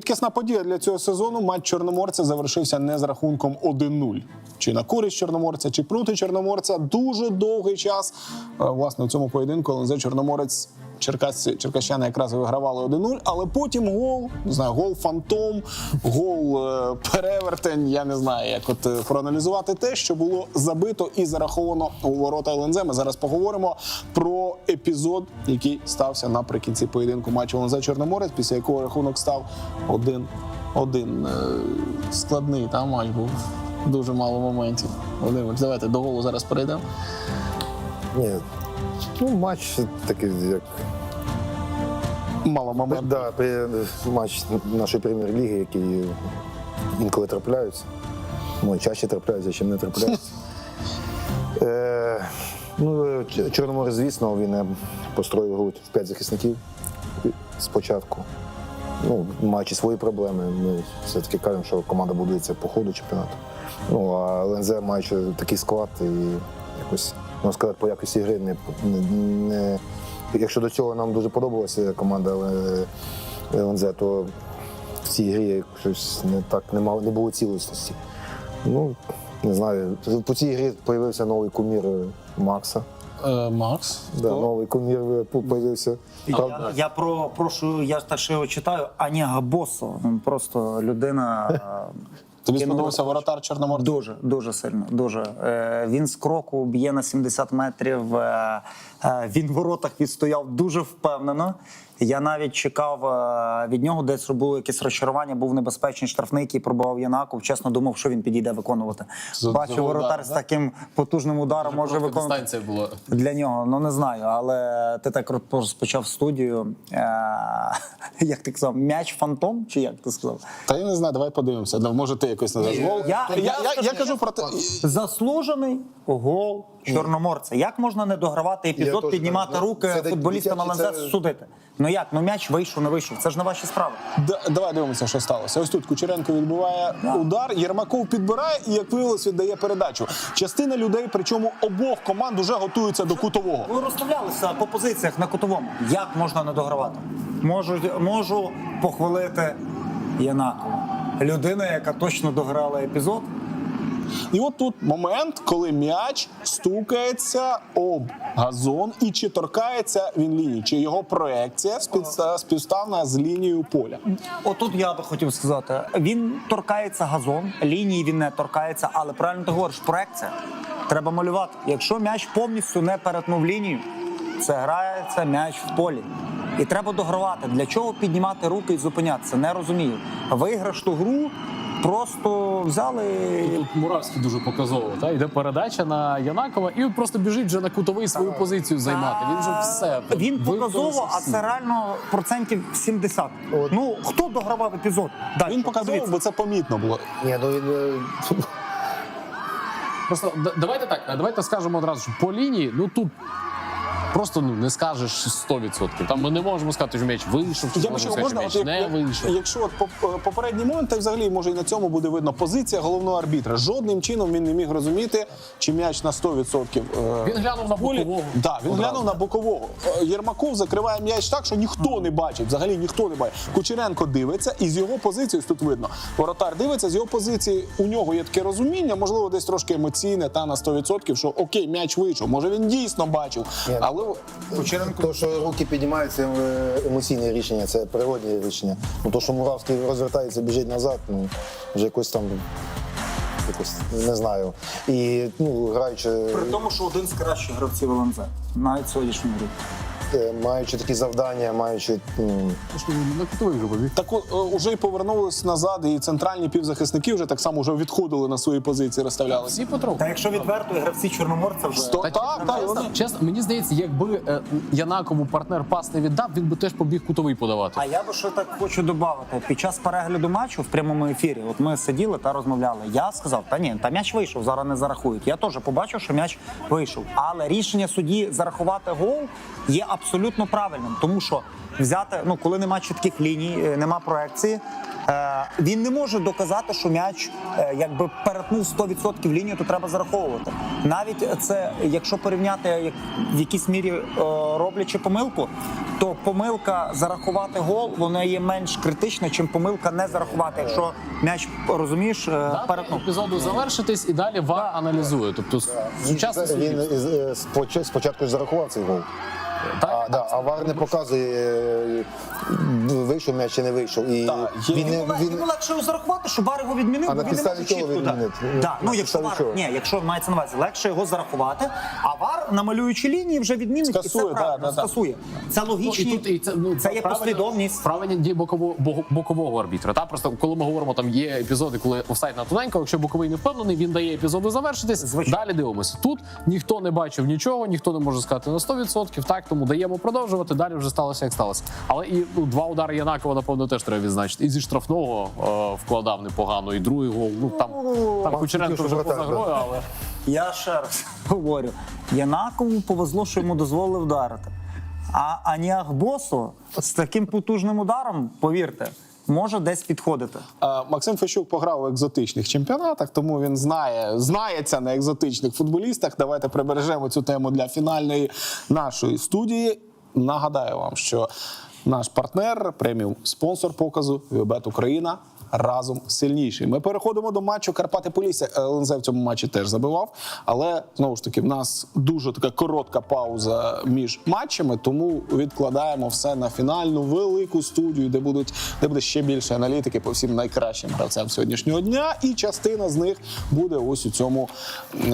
Рідкісна подія для цього сезону. Матч чорноморця завершився не з рахунком 1-0. Чи на користь чорноморця, чи проти чорноморця. Дуже довгий час. е, Власне, у цьому поєдинку ЛНЗ Чорноморець. Черкасці, черкащани якраз вигравали 1-0, але потім гол, не знаю, гол фантом, гол е, перевертень. Я не знаю, як от е, проаналізувати те, що було забито і зараховано у ворота ЛНЗ. Ми зараз поговоримо про епізод, який стався наприкінці поєдинку матчу ЛНЗ Чорноморець, після якого рахунок став 1-1. Е, Складний там матч був. Дуже мало моментів. Володимир, давайте до голу зараз перейдемо. Ні. Ну, матч такий, як Мало моментів. да, при- матч нашої прем'єр-ліги, який інколи трапляються. Ну, чаще трапляються, чим не трапляються. Е, ну, Ч- Чорноморець, звісно, він е, построїв гру в п'ять захисників спочатку. Ну, маючи свої проблеми, ми все-таки кажемо, що команда будується по ходу чемпіонату. Ну, а ЛНЗ маючи такий склад і якось, можна сказати, по якості гри не, не, не якщо до цього нам дуже подобалася команда ЛНЗ, то в цій грі щось не так не мало, не було цілісності. Ну, не знаю. По цій грі з'явився новий кумір е, Макса. Е, Макс. Да, новий кумір е. Правда, Я, я про прошу, я так що його читаю. Аня Босо. Ну, Просто людина. Тобі сподобався воротар Чорноморця? Дуже, дуже сильно. Дуже. Е, він з кроку б'є на 70 метрів. Е, е, він в воротах відстояв дуже впевнено. Я навіть чекав е, від нього, десь було якесь розчарування, був небезпечний штрафний, який пробував Янаков. Чесно думав, що він підійде виконувати. Бачу, воротар удар, з таким потужним ударом може виконувати. була. Для нього, ну не знаю, але ти так розпочав студію. Е- як ти казав, м'яч фантом? Чи як ти сказав? Та я не знаю, давай подивимося. Да, Може, ти якось не дозволив. Я- Я, я я, я, кажу про те. Заслужений гол Чорноморця. Як можна не догравати епізод, теж піднімати кажу, руки це футболістам дитячі, ЛНЗ це- судити? Ну як? Ну м'яч вийшов, не вийшов. Це ж не ваші справи. Д- давай дивимося, що сталося. Ось тут Кучеренко відбиває удар. Єрмаков підбирає і, як виявилось, віддає передачу. Частина людей, причому обох команд, уже готуються до кутового. Ви розставлялися по позиціях на кутовому. Як можна не догравати? Можу, можу похвалити Янакова. Людина, яка точно дограла епізод. І от тут момент, коли м'яч стукається об газон і чи торкається він лінії, чи його проекція співста- співставна з лінією поля. Отут я би хотів сказати: він торкається газон, лінії він не торкається, але правильно ти говориш, проекція. Треба малювати. Якщо м'яч повністю не перетнув лінію, це грається м'яч в полі. І треба догравати. Для чого піднімати руки і зупинятися? Не розумію. Виграш ту гру, просто взяли. Тут Муравський дуже показово. Та? Йде передача на Янакова, і він просто біжить вже на кутовий свою позицію займати. Він вже все. Він показово, а це реально процентів 70. От. Ну хто догравав епізод? Дальше, Він показував, бо це помітно було. Ні, ну він е, Просто давайте так, давайте скажемо одразу, що по лінії, ну тут. Просто ну не скажеш 100%. Там ми не можемо сказати, що м'яч вийшов, чи Я можемо сказати, можна, що м'яч не як- вийшов. якщо от попередній момент, та й взагалі може і на цьому буде видно позиція головного арбітра. Жодним чином він не міг розуміти, чи м'яч на 100% е, Він глянув на бокового. Да, він Одразу. глянув на бокового. Е, Єрмаков закриває м'яч так, що ніхто не бачить. Взагалі ніхто не бачить. Кучеренко дивиться, і з його позиції тут видно. Воротар дивиться з його позиції. У нього є таке розуміння, можливо, десь трошки емоційне, та на 100%, що окей, м'яч вийшов. Може він дійсно бачив, але То, що руки піднімаються, е, емоційне рішення, це природне рішення. Ну, то, що Муравський розвертається, біжить назад, ну, вже якось там, якось, не знаю. І, ну, граючи, При тому, що один з кращих гравців ЛНЗ, навіть сьогоднішньому гри. Е, маючи такі завдання, маючи, На кутовий вже. Так уже й повернулись назад, і центральні півзахисники вже так само вже відходили на свої позиції, розставлялися. Всі потроху. Та якщо відверто, і гравці Чорноморця вже Сто- Та, так, так, і вони. Чесно, мені здається, якби е, Янакову партнер пас не віддав, він би теж побіг кутовий подавати. А я би що так хочу додати. Під час перегляду матчу в прямому ефірі, от ми сиділи та розмовляли. Я сказав, та ні, та м'яч вийшов, зараз не зарахують. Я теж побачив, що м'яч вийшов. Але рішення судді зарахувати гол є абсолютно правильним, тому що взяти, ну коли нема чітких ліній, е, нема проекції. е, Він не може доказати, що м'яч е, якби перетнув 100% лінію, то треба зараховувати. Навіть це, якщо порівняти як в якійсь мірі е, роблячи помилку, то помилка зарахувати гол вона є менш критична, чим помилка не зарахувати. Якщо м'яч розумієш, е, Дати перетнув. епізоду завершитись і далі ВАР аналізує. Тобто сучасний Він спочатку зарахував цей гол. Так, А, да, а ВАР не показує, е, вийшов м'яч чи не вийшов. І Так, є- він, не- Йому, він, йому легше його зарахувати, що бар його відмінив. А бо на він не підставі може чого чітко, відмінити? да. Да, ну, На якщо підставі вар, чого? ні, якщо мається на увазі, легше його зарахувати, а вар, намалюючи лінії, вже відмінить Скасує, і це правильно, да, да, да. скасує. Це Ну, логічні, це, ну, це є правильно- послідовність. Правильні дії бокового, бо- бокового арбітра. Та просто коли ми говоримо, там є епізоди, коли офсайд на тоненько, якщо боковий не впевнений, він дає епізоду завершитись. Звичайно. Далі дивимося. Тут ніхто не бачив нічого, ніхто не може сказати на 100%, так тому даємо продовжувати. Далі вже сталося, як сталося. Але і ну, два удари Янакова, напевно, теж треба відзначити. І зі штрафного е, вкладав непогано, і другий гол. Ну там, там Кучеренко вже поза грою, але. Я ще раз говорю: Янакову повезло, що йому дозволили вдарити. А Аніахбосу з таким потужним ударом, повірте, може десь підходити. Е, Максим Фещук пограв у екзотичних чемпіонатах, тому він знає, знається на екзотичних футболістах. Давайте прибережемо цю тему для фінальної нашої студії. Нагадаю вам, що наш партнер, преміум спонсор показу Вібет Україна. Разом сильніший. Ми переходимо до матчу Карпати Полісся. ЛНЗ в цьому матчі теж забивав. Але знову ж таки, в нас дуже така коротка пауза між матчами, тому відкладаємо все на фінальну велику студію, де будуть де буде ще більше аналітики по всім найкращим гравцям сьогоднішнього дня. І частина з них буде ось у цьому е,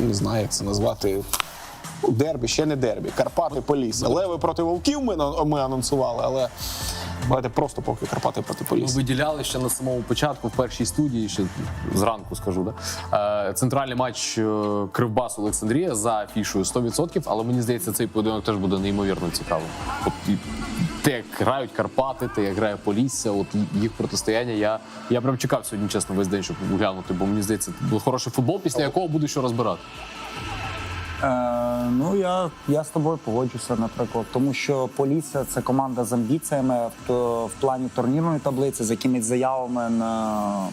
не знаю, як це назвати. Дербі, ще не дербі. Карпати Полісся. Леви проти вовків ми, ми анонсували, але давайте просто поки Карпати проти Ми Полісся. виділяли ще на самому початку, в першій студії, ще зранку скажу, да? е, центральний матч е, Кривбас Олександрія за афішою 100%, але мені здається, цей поєдинок теж буде неймовірно цікавим. От і те, як грають Карпати, те, як грає Полісся, от їх протистояння. Я, я прям чекав сьогодні, чесно, весь день, щоб глянути, бо мені здається, це буде хороший футбол, після якого буде що розбирати. Е, ну я, я з тобою погоджуся, наприклад, тому що Полісся це команда з амбіціями в, в плані турнірної таблиці, з якимись заявами на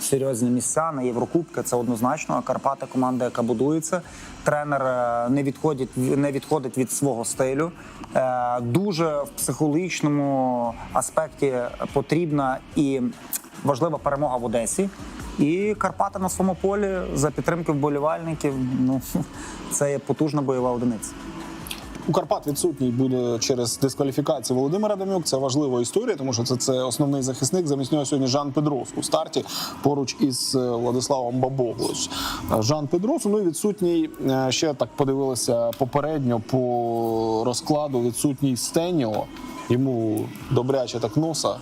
серйозні місця на Єврокубки. Це однозначно. А Карпати команда, яка будується. Тренер е, не відходить не відходить від свого стилю. Е, дуже в психологічному аспекті потрібна і важлива перемога в Одесі. І Карпати на своєму полі за підтримки вболівальників. Ну це є потужна бойова одиниця. У Карпат відсутній буде через дискваліфікацію Володимира Демюк. Це важлива історія, тому що це, це основний захисник. Замість нього сьогодні Жан Педрос у старті поруч із е, Владиславом Бабоглос. Е, Жан Педрос, ну і відсутній е, ще так подивилися попередньо по розкладу. Відсутній Стеніо. Йому добряче так носа.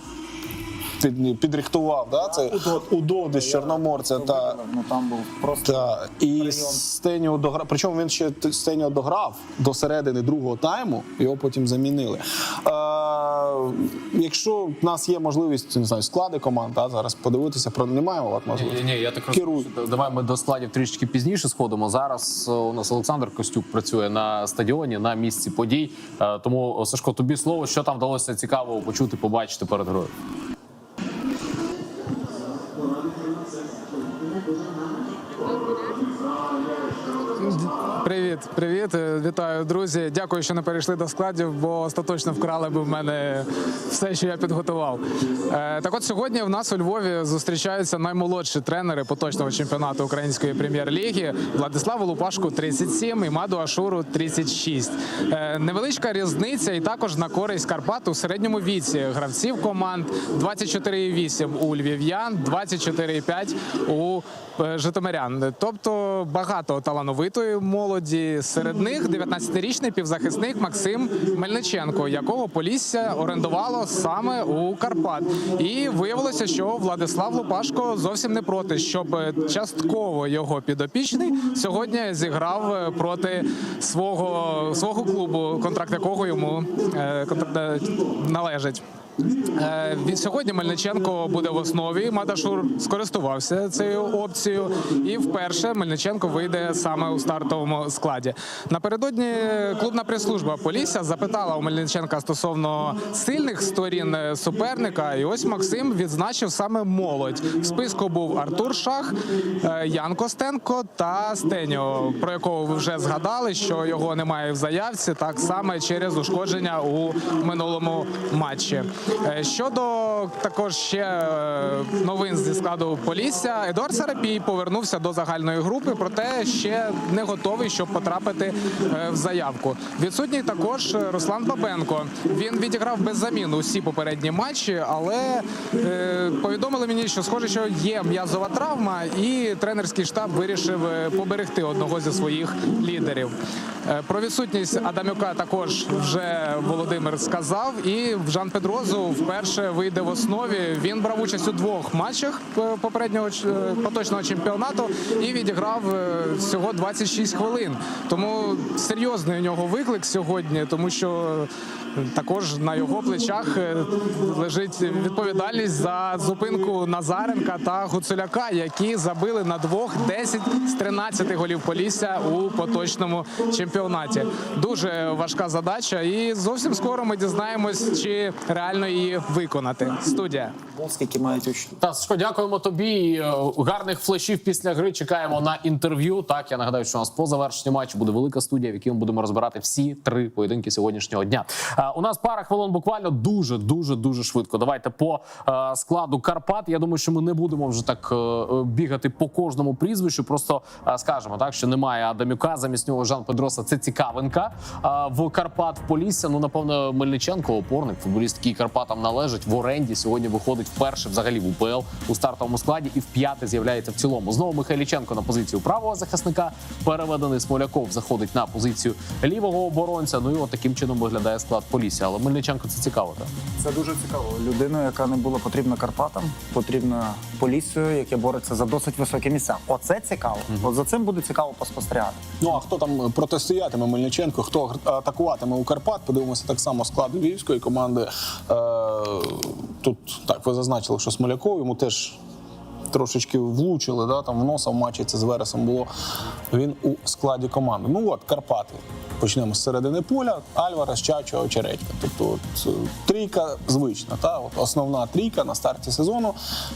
Під, підрихтував, да? це удоди з Чорноморця та Ну там був просто та і Стеніо дограв. Причому він ще Стеніо дограв до середини другого тайму, його потім замінили. Е, якщо в нас є можливість не знаю, склади команд, а зараз подивитися про немає от Ні, можливості. ні, я так розумію. Давай ми до складів трішечки пізніше сходимо. Зараз е, у нас Олександр Костюк працює на стадіоні на місці подій. Е, Тому Сашко, тобі слово, що там вдалося цікавого почути, побачити перед грою. Привіт, привіт, вітаю, друзі. Дякую, що не перейшли до складів, бо остаточно вкрали би в мене все, що я підготував. Е, Так от сьогодні в нас у Львові зустрічаються наймолодші тренери поточного чемпіонату української прем'єр-ліги Владиславу Лупашку 37 і Маду Ашуру 36. Е, Невеличка різниця і також на користь Карпат у середньому віці гравців команд 24,8 у львів'ян, 24,5 у е, житомирян. Тобто багато талановитої молоді. Серед них 19-річний півзахисник Максим Мельниченко, якого Полісся орендувало саме у Карпат. І виявилося, що Владислав Лупашко зовсім не проти, щоб частково його підопічний сьогодні зіграв проти свого свого клубу, контракт якого йому е, контракт, е, належить. Е, сьогодні Мельниченко буде в основі. Мадашур скористувався цією опцією, і вперше Мельниченко вийде саме у стартовому складі. Напередодні клубна прес-служба Полісся запитала у Мельниченка стосовно сильних сторін суперника. І ось Максим відзначив саме молодь. В списку був Артур Шах, е, Ян Костенко та Стеньо, про якого ви вже згадали, що його немає в заявці, так саме через ушкодження у минулому матчі. Е, Щодо також ще е, новин зі складу Полісся, Едуард Сарапій повернувся до загальної групи, проте ще не готовий, щоб потрапити е, в заявку. Відсутній також Руслан Бабенко. Він відіграв без замін усі попередні матчі, але повідомили мені, що схоже, що є м'язова травма, і тренерський штаб вирішив поберегти одного зі своїх лідерів. Про відсутність Адамюка також вже Володимир сказав. І Жан Педрозу вперше вийде в основі. Він брав участь у двох матчах е, попереднього е, поточного чемпіонату і відіграв е, всього 26 хвилин. Тому серйозний у нього виклик сьогодні, тому що також на його плечах е, лежить відповідальність за зупинку Назаренка та Гуцуляка, які забили на двох 10 з 13 голів Полісся у поточному чемпіонаті. Дуже важка задача, і зовсім скоро ми дізнаємось, чи реально її виконати. Студія. Скільки мають учні. Та Сашко, дякуємо тобі. Е, Гарних флешів після гри. Чекаємо на інтерв'ю. Так я нагадаю, що у нас по завершенню матчу буде велика студія, в якій ми будемо розбирати всі три поєдинки сьогоднішнього дня. Е, У нас пара хвилин буквально дуже, дуже, дуже швидко. Давайте по е, складу Карпат. Я думаю, що ми не будемо вже так бігати по кожному прізвищу. Просто скажемо так, що немає Адамюка. Замість нього Жан Педроса. Це цікавинка в Карпат в Полісся. Ну напевно, Мельниченко, опорник, футболіст, який Карпатам належить в оренді. Сьогодні виходить вперше взагалі в УПЛ у стартовому складі і в п'яте з'являється в цілому. Знову Михайліченко на позицію правого захисника. Переведений Смоляков заходить на позицію лівого оборонця. Ну і от таким чином виглядає склад Полісся. Але Мельниченко це цікаво. Так? Це дуже цікаво. Людина, яка не була потрібна Карпатам, потрібна поліцією, яке бореться за досить високі місця. Оце цікаво. От за цим буде цікаво поспостерігати. Ну а хто там протистоятиме Мельниченко, хто атакуватиме у Карпат? Подивимося так само склад львівської команди. Е, тут так ви зазначили, що Смоляков йому теж. Трошечки влучили, да, там в носа в матчі це з Вересом було. Він у складі команди. Ну от Карпати. Почнемо з середини поля. Альварес, Чачо, Очередька. Тобто от, е, трійка звична. Та? От основна трійка на старті сезону.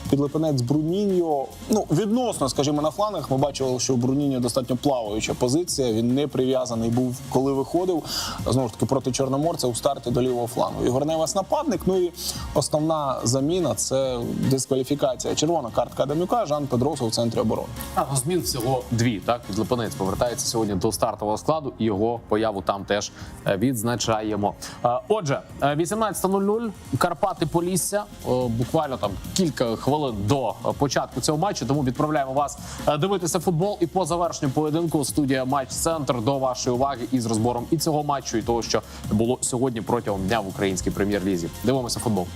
Підлипинець Бруніньо. Ну, відносно, скажімо, на флангах ми бачили, що у Бруніньо достатньо плаваюча позиція. Він не прив'язаний був, коли виходив. Знову ж таки, проти Чорноморця у старті до лівого флангу. Ігор Невес нападник. Ну і основна заміна це дискваліфікація. Червона картка Адамюка, Жан Педросов в центрі оборони. А, змін всього дві. Так, Підлипинець повертається сьогодні до стартового складу, і його появу там теж е, відзначаємо. Е, Отже, е, 18.00 Карпати Полісся. Е, Буквально там кілька хвилин до е, початку цього матчу. Тому відправляємо вас е, дивитися футбол. І по завершенню поєдинку студія матч центр до вашої уваги із розбором і цього матчу, і того, що було сьогодні протягом дня в українській прем'єр-лізі. Дивимося футбол.